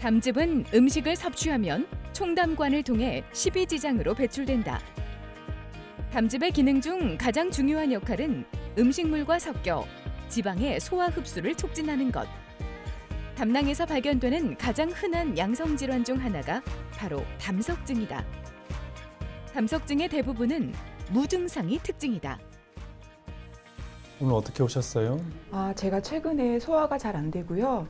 담즙은 음식을 섭취하면 총담관을 통해 십이지장으로 배출된다. 담즙의 기능 중 가장 중요한 역할은 음식물과 섞여 지방의 소화 흡수를 촉진하는 것. 담낭에서 발견되는 가장 흔한 양성 질환 중 하나가 바로 담석증이다. 담석증의 대부분은 무증상이 특징이다. 오늘 어떻게 오셨어요? 아, 제가 최근에 소화가 잘 안 되고요.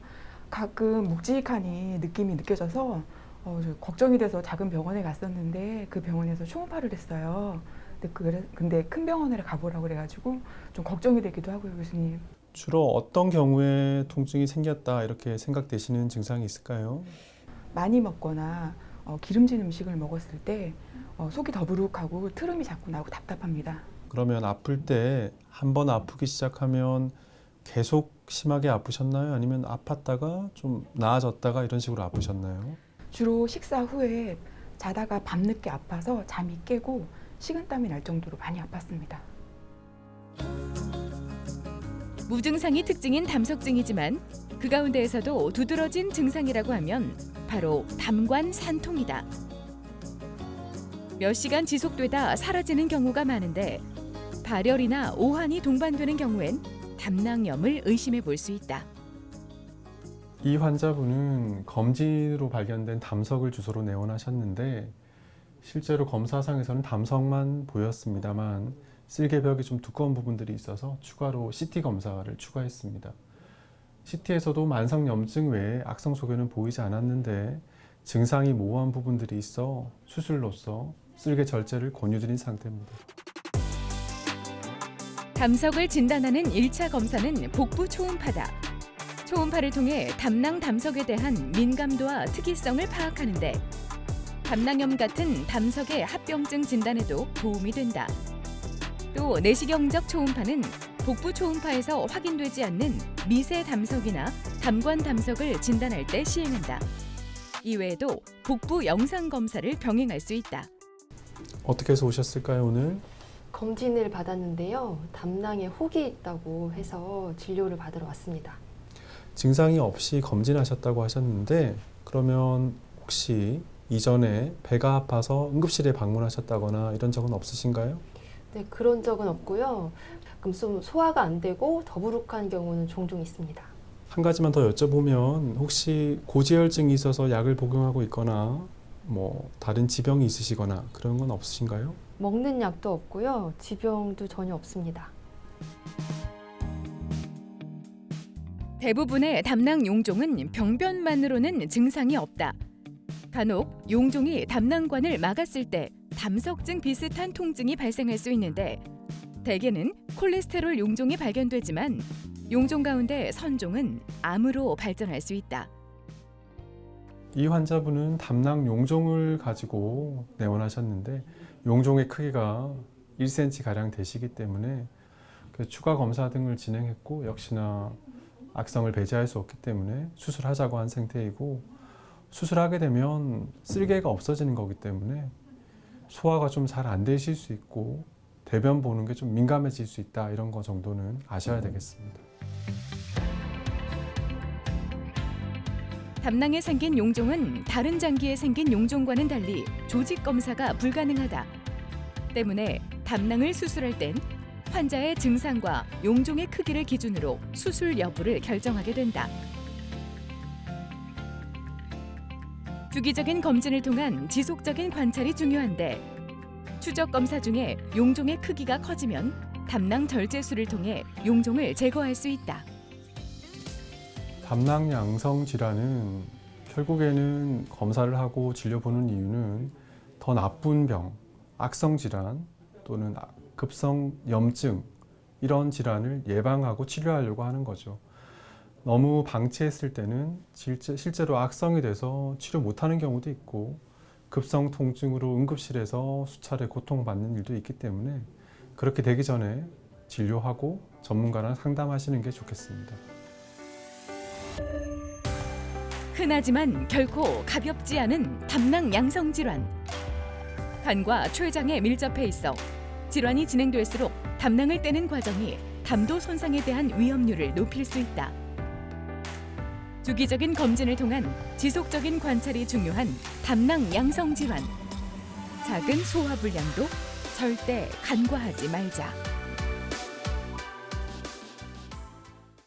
가끔 묵직하니 느낌이 느껴져서 어, 저 걱정이 돼서 작은 병원에 갔었는데 그 병원에서 초음파를 했어요. 근데, 그래, 근데 큰 병원에 가보라고 그래가지고 좀 걱정이 되기도 하고요, 교수님. 주로 어떤 경우에 통증이 생겼다 이렇게 생각되시는 증상이 있을까요? 많이 먹거나 어, 기름진 음식을 먹었을 때 어, 속이 더부룩하고 트름이 자꾸 나고 답답합니다. 그러면 아플 때 한 번 아프기 시작하면 계속 심하게 아프셨나요? 아니면 아팠다가 좀 나아졌다가 이런 식으로 아프셨나요? 주로 식사 후에 자다가 밤늦게 아파서 잠이 깨고 식은땀이 날 정도로 많이 아팠습니다. 무증상이 특징인 담석증이지만 그 가운데에서도 두드러진 증상이라고 하면 바로 담관 산통이다. 몇 시간 지속되다 사라지는 경우가 많은데 발열이나 오한이 동반되는 경우엔 담낭염을 의심해 볼 수 있다. 이 환자분은 검진으로 발견된 담석을 주소로 내원하셨는데 실제로 검사상에서는 담석만 보였습니다만 쓸개벽이 좀 두꺼운 부분들이 있어서 추가로 CT 검사를 추가했습니다. CT에서도 만성염증 외에 악성 소견은 보이지 않았는데 증상이 모호한 부분들이 있어 수술로서 쓸개 절제를 권유드린 상태입니다. 담석을 진단하는 1차 검사는 복부 초음파다. 초음파를 통해 담낭 담석에 대한 민감도와 특이성을 파악하는데 담낭염 같은 담석의 합병증 진단에도 도움이 된다. 또 내시경적 초음파는 복부 초음파에서 확인되지 않는 미세 담석이나 담관 담석을 진단할 때 시행한다. 이외에도 복부 영상 검사를 병행할 수 있다. 어떻게 해서 오셨을까요 오늘? 검진을 받았는데요. 담낭에 혹이 있다고 해서 진료를 받으러 왔습니다. 증상이 없이 검진하셨다고 하셨는데 그러면 혹시 이전에 배가 아파서 응급실에 방문하셨다거나 이런 적은 없으신가요? 네, 그런 적은 없고요. 좀 소화가 안 되고 더부룩한 경우는 종종 있습니다. 한 가지만 더 여쭤보면 혹시 고지혈증이 있어서 약을 복용하고 있거나 뭐 다른 지병이 있으시거나 그런 건 없으신가요? 먹는 약도 없고요. 지병도 전혀 없습니다. 대부분의 담낭 용종은 병변만으로는 증상이 없다. 간혹 용종이 담낭관을 막았을 때 담석증 비슷한 통증이 발생할 수 있는데 대개는 콜레스테롤 용종이 발견되지만 용종 가운데 선종은 암으로 발전할 수 있다. 이 환자분은 담낭 용종을 가지고 내원하셨는데 용종의 크기가 1cm 가량 되시기 때문에 그 추가 검사 등을 진행했고 역시나 악성을 배제할 수 없기 때문에 수술하자고 한 상태이고 수술하게 되면 쓸개가 없어지는 거기 때문에 소화가 좀 잘 안 되실 수 있고 대변 보는 게 좀 민감해질 수 있다 이런 거 정도는 아셔야 되겠습니다. 담낭에 생긴 용종은 다른 장기에 생긴 용종과는 달리 조직 검사가 불가능하다. 때문에 담낭을 수술할 땐 환자의 증상과 용종의 크기를 기준으로 수술 여부를 결정하게 된다. 주기적인 검진을 통한 지속적인 관찰이 중요한데 추적 검사 중에 용종의 크기가 커지면 담낭 절제술을 통해 용종을 제거할 수 있다. 담낭 양성 질환은 결국에는 검사를 하고 진료 보는 이유는 더 나쁜 병, 악성 질환 또는 아- 급성 염증 이런 질환을 예방하고 치료하려고 하는 거죠. 너무 방치했을 때는 실제, 실제 로 악성이 돼서 치료 못하는 경우도 있고 급성 통증으로 응급실에서 수차례 고통받는 일도 있기 때문에 그렇게 되기 전에 진료하고 전문가랑 상담하시는 게 좋겠습니다. 흔하지만 결코 가볍지 않은 담낭 양성 질환. 간과 췌장에 밀접해 있어 질환이 진행될수록 담낭을 떼는 과정이 담도 손상에 대한 위험률을 높일 수 있다. 주기적인 검진을 통한 지속적인 관찰이 중요한 담낭 양성 질환. 작은 소화 불량도 절대 간과하지 말자.